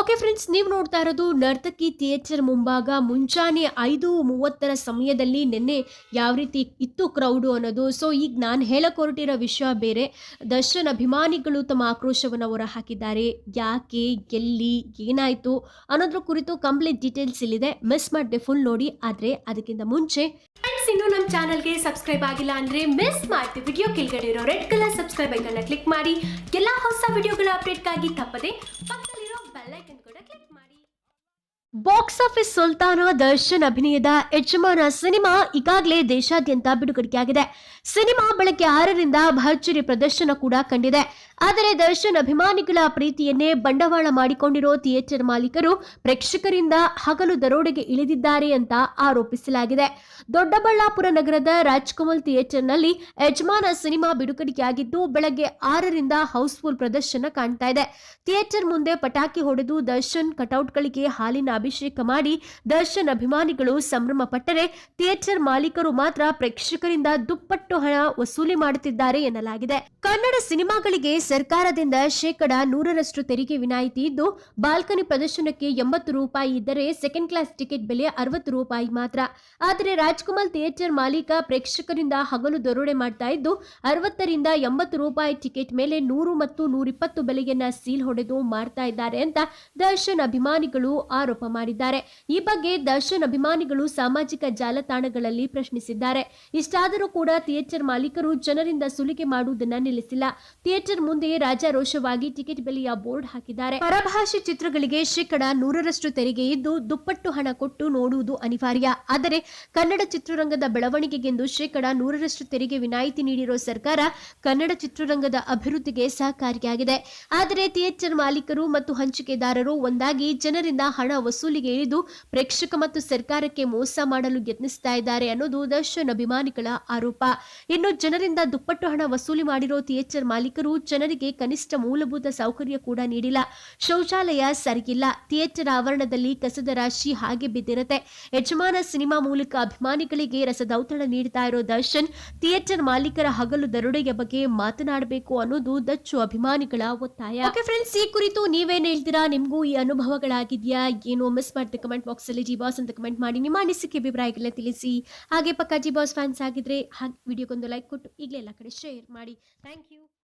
Okay friends ನೀವು ನೋಡ್ತಾ ಇರೋದು ನರ್ತಕಿ ಥಿಯೇಟರ್ ಮುಂಭಾಗ. ಮುಂಚಾನೆ ಐದು ಮೂವತ್ತರ ಸಮಯದಲ್ಲಿ ನಿನ್ನೆ ಯಾವ ರೀತಿ ಇತ್ತು ಕ್ರೌಡು ಅನ್ನೋದು. ಸೊ ಈಗ ನಾನು ಹೇಳಕ್ಕೆ ಹೊರಟಿರೋ ವಿಷಯ ಬೇರೆ. ದರ್ಶನ್ ಅಭಿಮಾನಿಗಳು ತಮ್ಮ ಆಕ್ರೋಶವನ್ನು ಹೊರಹಾಕಿದ್ದಾರೆ. ಯಾಕೆ, ಎಲ್ಲಿ, ಏನಾಯಿತು ಅನ್ನೋದ್ರ ಕುರಿತು ಕಂಪ್ಲೀಟ್ ಡೀಟೇಲ್ಸ್ ಇಲ್ಲಿದೆ. ಮಿಸ್ ಮಾಡಿದೆ ಫುಲ್ ನೋಡಿ. ಆದರೆ ಅದಕ್ಕಿಂತ ಮುಂಚೆ ಫ್ರೆಂಡ್ಸ್ ಇನ್ನು ನಮ್ಮ ಚಾನಲ್ಗೆ ಸಬ್ಸ್ಕ್ರೈಬ್ ಆಗಿಲ್ಲ ಅಂದ್ರೆ ಮಿಸ್ ಮಾಡ್ತೀವಿ ವಿಡಿಯೋ ಕೆಳಗಡೆ ಇರೋ ರೆಡ್ ಕಲರ್ ಸಬ್ಸ್ಕ್ರೈಬ್ ಐಕನ್ನ ಕ್ಲಿಕ್ ಮಾಡಿ. ಎಲ್ಲ ಹೊಸ ವಿಡಿಯೋಗಳ ಅಪ್ಡೇಟ್ಗಾಗಿ ತಪ್ಪದೆ ಬಾಕ್ಸ್ ಆಫೀಸ್ ಸುಲ್ತಾನ ದರ್ಶನ್ ಅಭಿನಯದ ಯಜಮಾನ ಸಿನಿಮಾ ಈಗಾಗಲೇ ದೇಶಾದ್ಯಂತ ಬಿಡುಗಡೆಯಾಗಿದೆ. ಸಿನಿಮಾ ಬೆಳಗ್ಗೆ ಆರರಿಂದ ಭರ್ಜರಿ ಪ್ರದರ್ಶನ ಕೂಡ ಕಂಡಿದೆ. ಆದರೆ ದರ್ಶನ್ ಅಭಿಮಾನಿಗಳ ಪ್ರೀತಿಯನ್ನೇ ಬಂಡವಾಳ ಮಾಡಿಕೊಂಡಿರೋ ಥಿಯೇಟರ್ ಮಾಲೀಕರು ಪ್ರೇಕ್ಷಕರಿಂದ ಹಗಲು ದರೋಡೆಗೆ ಇಳಿದಿದ್ದಾರೆ ಅಂತ ಆರೋಪಿಸಲಾಗಿದೆ. ದೊಡ್ಡಬಳ್ಳಾಪುರ ನಗರದ ರಾಜ್ಕಮಲ್ ಥಿಯೇಟರ್ನಲ್ಲಿ ಯಜಮಾನ ಸಿನಿಮಾ ಬಿಡುಗಡೆಯಾಗಿದ್ದು, ಬೆಳಗ್ಗೆ ಆರರಿಂದ ಹೌಸ್ಫುಲ್ ಪ್ರದರ್ಶನ ಕಾಣ್ತಾ ಇದೆ. ಥಿಯೇಟರ್ ಮುಂದೆ ಪಟಾಕಿ ಹೊಡೆದು ದರ್ಶನ್ ಕಟೌಟ್ಗಳಿಗೆ ಹಾಲಿನ ಅಭಿಷೇಕ ಮಾಡಿ ದರ್ಶನ್ ಅಭಿಮಾನಿಗಳು ಸಂಭ್ರಮ ಪಟ್ಟರೆ ಥಿಯೇಟರ್ ಮಾಲೀಕರು ಮಾತ್ರ ಪ್ರೇಕ್ಷಕರಿಂದ ದುಪ್ಪಟ್ಟು ಹಣ ವಸೂಲಿ ಮಾಡುತ್ತಿದ್ದಾರೆ ಎನ್ನಲಾಗಿದೆ. ಕನ್ನಡ ಸಿನಿಮಾಗಳಿಗೆ ಸರ್ಕಾರದಿಂದ ಶೇಕಡ ನೂರರಷ್ಟು ತೆರಿಗೆ ವಿನಾಯಿತಿ ಇದ್ದು, ಬಾಲ್ಕನಿ ಪ್ರದರ್ಶನಕ್ಕೆ ಎಂಬತ್ತು ರೂಪಾಯಿ ಇದ್ದರೆ ಸೆಕೆಂಡ್ ಕ್ಲಾಸ್ ಟಿಕೆಟ್ ಬೆಲೆ ಅರವತ್ತು ರೂಪಾಯಿ ಮಾತ್ರ. ಆದರೆ ರಾಜ್ಕುಮಾರ್ ಥಿಯೇಟರ್ ಮಾಲೀಕ ಪ್ರೇಕ್ಷಕರಿಂದ ಹಗಲು ದರೋಡೆ ಮಾಡ್ತಾ ಇದ್ದು, ಅರವತ್ತರಿಂದ ಎಂಬತ್ತು ರೂಪಾಯಿ ಟಿಕೆಟ್ ಮೇಲೆ ನೂರು ಮತ್ತು ನೂರಿಪ್ಪತ್ತು ಬೆಲೆಯನ್ನ ಸೀಲ್ ಹೊಡೆದು ಮಾರ್ತಾ ಇದ್ದಾರೆ ಅಂತ ದರ್ಶನ್ ಅಭಿಮಾನಿಗಳು ಆರೋಪ ಮಾಡಿದ್ದಾರೆ. ಈ ಬಗ್ಗೆ ದರ್ಶನ್ ಅಭಿಮಾನಿಗಳು ಸಾಮಾಜಿಕ ಜಾಲತಾಣಗಳಲ್ಲಿ ಪ್ರಶ್ನಿಸಿದ್ದಾರೆ. ಇಷ್ಟಾದರೂ ಕೂಡ ಥಿಯೇಟರ್ ಮಾಲೀಕರು ಜನರಿಂದ ಸುಲಿಗೆ ಮಾಡುವುದನ್ನ ನಿಲ್ಲಿಸಿಲ್ಲ. ಥಿಯೇಟರ್ ಮುಂದೆ ರಾಜಾರೋಷವಾಗಿ ಟಿಕೆಟ್ ಬೆಲೆಯ ಬೋರ್ಡ್ ಹಾಕಿದ್ದಾರೆ. ಪರಭಾಷೆ ಚಿತ್ರಗಳಿಗೆ ಶೇಕಡ ನೂರರಷ್ಟು ತೆರಿಗೆ ಇದ್ದು ದುಪ್ಪಟ್ಟು ಹಣ ಕೊಟ್ಟು ನೋಡುವುದು ಅನಿವಾರ್ಯ. ಆದರೆ ಕನ್ನಡ ಚಿತ್ರರಂಗದ ಬೆಳವಣಿಗೆಗೆಂದು ಶೇಕಡ ನೂರರಷ್ಟು ತೆರಿಗೆ ವಿನಾಯಿತಿ ನೀಡಿರೋ ಸರ್ಕಾರ ಕನ್ನಡ ಚಿತ್ರರಂಗದ ಅಭಿವೃದ್ಧಿಗೆ ಸಹಕಾರಿಯಾಗಿದೆ. ಆದರೆ ಥಿಯೇಟರ್ ಮಾಲೀಕರು ಮತ್ತು ಹಂಚಿಕೆದಾರರು ಒಂದಾಗಿ ಜನರಿಂದ ಹಣ ವಸೂಲಿಗೆ ಇಳಿದು ಪ್ರೇಕ್ಷಕ ಮತ್ತು ಸರ್ಕಾರಕ್ಕೆ ಮೋಸ ಮಾಡಲು ಯತ್ನಿಸ್ತಾ ಇದ್ದಾರೆ ಅನ್ನೋದು ದರ್ಶನ್ ಅಭಿಮಾನಿಗಳ ಆರೋಪ. ಇನ್ನು ಜನರಿಂದ ದುಪ್ಪಟ್ಟು ಹಣ ವಸೂಲಿ ಮಾಡಿರೋ ಥಿಯೇಟರ್ ಮಾಲೀಕರು ಜನರಿಗೆ ಕನಿಷ್ಠ ಮೂಲಭೂತ ಸೌಕರ್ಯ ಕೂಡ ನೀಡಿಲ್ಲ. ಶೌಚಾಲಯ ಸರಿಯಿಲ್ಲ ಥಿಯೇಟರ್ ಆವರಣದಲ್ಲಿ ಕಸದ ರಾಶಿ ಹಾಗೆ ಬಿದ್ದಿರುತ್ತೆ. ಯಜಮಾನ ಸಿನಿಮಾ ಮೂಲಕ ಅಭಿಮಾನಿಗಳಿಗೆ ರಸದೌತಣ ನೀಡ್ತಾ ಇರೋ ದರ್ಶನ್, ಥಿಯೇಟರ್ ಮಾಲೀಕರ ಹಗಲು ದರೋಡೆಯ ಬಗ್ಗೆ ಮಾತನಾಡಬೇಕು ಅನ್ನೋದು ದಚ್ಚು ಅಭಿಮಾನಿಗಳ ಒತ್ತಾಯ. ಫ್ರೆಂಡ್ಸ್ ಈ ಕುರಿತು ನೀವೇನ್ ಹೇಳ್ತೀರಾ? ನಿಮಗೂ ಈ ಅನುಭವಗಳಾಗಿದ್ಯಾ? ಏನು ಮಿಸ್ ಮಾಡಿದ ಕಮೆಂಟ್ ಬಾಕ್ಸ್ ಅಲ್ಲಿ ಜಿ ಬಾಸ್ ಅಂತ ಕಮೆಂಟ್ ಮಾಡಿ, ನಿಮ್ಮ ಅನಿಸಿಕೆ, ಅಭಿಪ್ರಾಯಗಳನ್ನ ತಿಳಿಸಿ. ಹಾಗೆ ಪಕ್ಕ ಜಿ ಬಾಸ್ ಫ್ಯಾನ್ಸ್ ಆಗಿದ್ರೆ, ಹಾಗೆ ವಿಡಿಯೋಗೊಂದು ಲೈಕ್ ಕೊಟ್ಟು, ಈಗಲೇ ಎಲ್ಲ ಕಡೆ ಶೇರ್ ಮಾಡಿ. Thank you